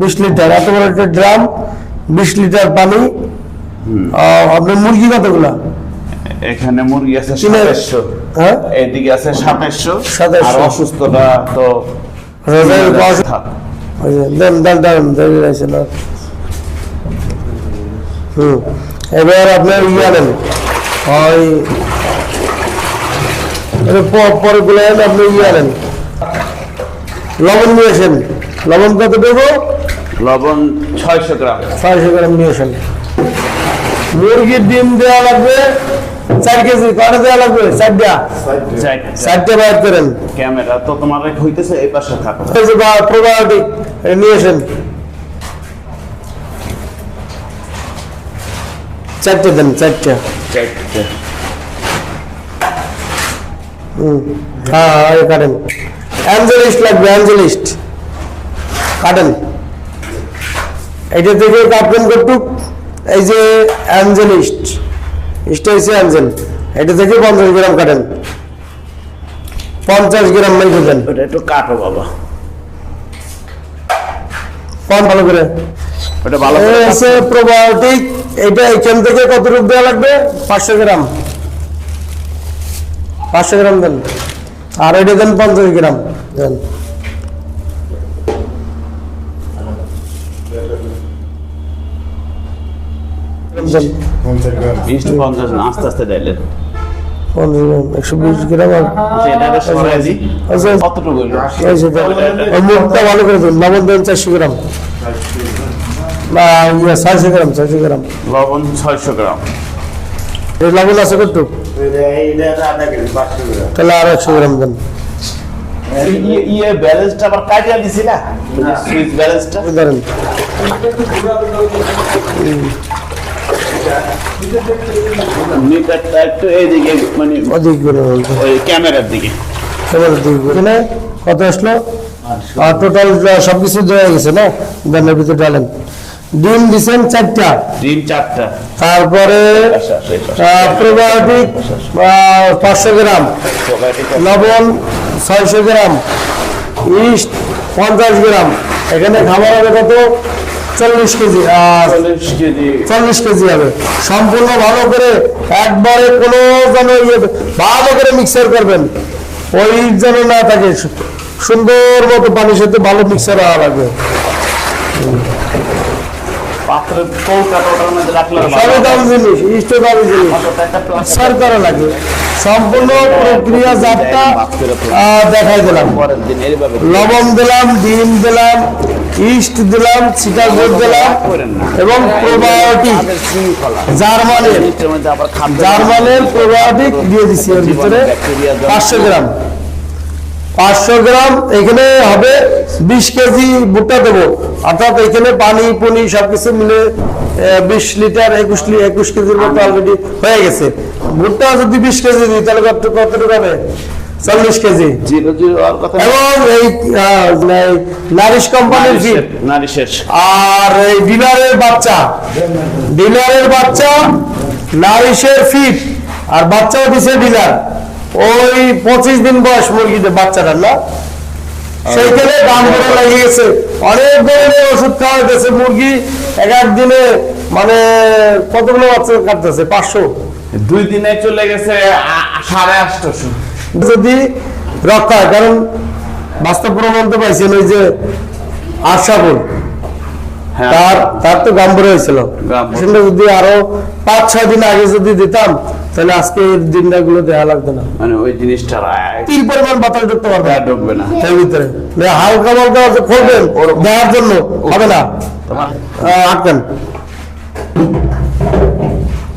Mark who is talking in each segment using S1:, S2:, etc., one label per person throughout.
S1: বিশ লিটার এত বড় একটা ড্রাম বিশ লিটার পানি আপনার মুরগি কতগুলা?
S2: এখানে মুরগি আছে সাতাশশো
S1: হ্যাঁ?
S2: এদিকে আছে সাতাশশো
S1: 2700
S2: আর অসুস্থটা তো
S1: দেন দেন দেন দেরি আছে না হুম। এবার আপনার ইয়ে আনেন ওই পরে গুলো আপনি ইয়ে আনেন লবণ নিয়ে আসেন। লবণ কত দেবো?
S2: লবণ ছয়শো গ্রাম।
S1: ছয়শো গ্রাম নিয়ে আসেন। মুরগির ডিম দেওয়া লাগবে চার কেজি কটা দেওয়া লাগবে? চারটা। চারটে। বাইর করেন।
S2: ক্যামেরা তো তোমার হইতেছে এই পাশে থাকো।
S1: প্রোবায়োটিক নিয়ে আসেন। চারটে দেন চারটে।
S2: চারটে।
S1: হুম হ্যাঁ কাটেন। অ্যাঞ্জেলিস্ট লাগবে অ্যাঞ্জেলিস্ট কাটেন এটা থেকে কাটবেন কটুক এই যে অ্যাঞ্জেলিস্ট ইস্টা। হচ্ছে অ্যাঞ্জেল। এটা থেকে পঞ্চাশ গ্রাম কাটেন। পঞ্চাশ গ্রাম দেন
S2: ওটা একটু কাটো বাবা।
S1: কম ভালো করে।
S2: ওটা ভালো
S1: আছে প্রোবায়োটিক এটা এখান থেকে কত রূপ দেওয়া লাগবে? পাঁচশো গ্রাম। পাঁচশো গ্রাম দেন। আর এটা দেন পঞ্চাশ গ্রাম। দেন। দেন
S2: ইস্ট পঞ্চাশ আস্তে আস্তে ডাইলেন
S1: পঞ্চাশ গ্রাম একশো বিশ গ্রাম আর আচ্ছা। দেন। ওই মুখটা ভালো করে দেন লবণ দেন চারশো গ্রাম। না ইয়ে ছয়শো গ্রাম ছয়শো গ্রাম।
S2: লবণ ছয়শো গ্রাম।
S1: এই লবণ আছে কত তাহলে আর একশো গ্রাম দেন।
S2: ইয়ে ইয়ে ব্যালেন্সটা আবার কাটিয়ে দিছি না? সুইচ ব্যালেন্সটা?
S1: ধরেন।
S2: মিটারটা একটু এইদিকে মানে
S1: অধিক করে বলতে।
S2: ওই ক্যামেরার দিকে।
S1: এবার দেখব এখানে কত আসলো? আর টোটাল সব কিছু দেওয়া গেছে না? ব্যানের ভিতরে ডালেন ডিম দিছেন চারটা।
S2: ডিম চারটা।
S1: তারপরে
S2: আচ্ছা, আচ্ছা, আচ্ছা।
S1: প্রোবায়োটিক পাঁচশো গ্রাম। লবণ ছয়শো গ্রাম। ইস্ট পঞ্চাশ গ্রাম। এখানে খাবার হবে কত? চল্লিশ কেজি আর
S2: চল্লিশ কেজি।
S1: চল্লিশ কেজি হবে। সম্পূর্ণ ভালো করে একবারে কোনো যেন ইয়ে ভালো করে মিক্সার করবেন। ওই যেন না থাকে সুন্দর মতো পানির সাথে ভালো মিক্সার হওয়া লাগবে।
S2: পাত্রের কৌটা টোটার মধ্যে রাখলে
S1: সবই দাম জিনিস ইষ্ট দামি জিনিস
S2: অন্তত একটা প্লাস্টিক
S1: মিক্সার করা লাগবে সম্পূর্ণ প্রক্রিয়া জাতটা দেখাই দিলাম।
S2: পরের দিন এইভাবে
S1: লবণ দিলাম ডিম দিলাম ইস্ট দিলাম চিটা গুড় দিলাম এবং প্রোবায়োটিক জার্মানের জার্মানের প্রোবায়োটিক দিয়ে দিচ্ছি এর ভিতরে পাঁচশো গ্রাম। পাঁচশো গ্রাম এখানে হবে বিশ কেজি ভুট্টা দেবো। অর্থাৎ এখানে পানি পুনি সবকিছু মিলে বিশ লিটার একুশ একুশ কেজির মতো অলরেডি হয়ে গেছে। ভুট্টা যদি বিশ কেজি দিই তাহলে কত হবে? চল্লিশ কেজি। এবং এই নারিশ কোম্পানির আর এই ডিনারের বাচ্চা। ডিনারের বাচ্চা নারিশের ফিট আর বাচ্চাও দিছে ডিনার ওই পঁচিশ দিন বয়স বাচ্চাটার না? সেইখানে দাম করে লাগিয়ে গেছে অনেক ধরনের ওষুধ খাওয়া মুরগি। এক দিনে মানে কতগুলো বাচ্চা কাটতেছে? পাঁচশো?
S2: দুই দিনে চলে গেছে সাড়ে আটশোশো।
S1: যদি রক্ষা কারণ বাস্তব প্রমাণ তো পাইছেন ওই যে আশাপুর
S2: হ্যাঁ।
S1: তার তার তো গাম্বর হয়েছিল। যদি আরও পাঁচ ছয় দিন আগে যদি দিতাম তাহলে আজকে এই দেওয়া লাগতো না।
S2: মানে ওই জিনিসটা
S1: পরিমাণ বাতাস ঢুকতে পারবে।
S2: আর ঢুকবে না।
S1: এর ভিতরে। হালকা হালকা যে খুলবেন দেওয়ার জন্য। হবে না। আটকেন।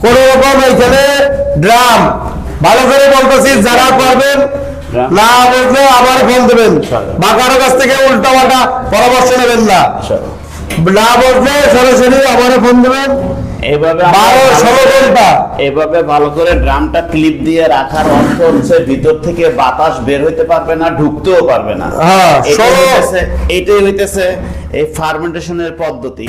S1: কোন রকম এখানে ড্রাম। ভালো করে বলতেছি যারা পারবেন না বুঝলে আবার ফোন দেবেন। বা কারও কাছ থেকে উল্টা পাল্টা পরামর্শ নেবেন না। না বুঝলে সরাসরি আবার ফোন দেবেন।
S2: এভাবে ভালো করে- এভাবে ভালো করে ড্রামটা ক্লিপ দিয়ে রাখার অর্থ হচ্ছে ভিতর থেকে বাতাস বের হইতে পারবে না ঢুকতেও পারবে না।
S1: হ্যাঁ,
S2: এটাই হইতেছে এই ফার্মেন্টেশনের পদ্ধতি।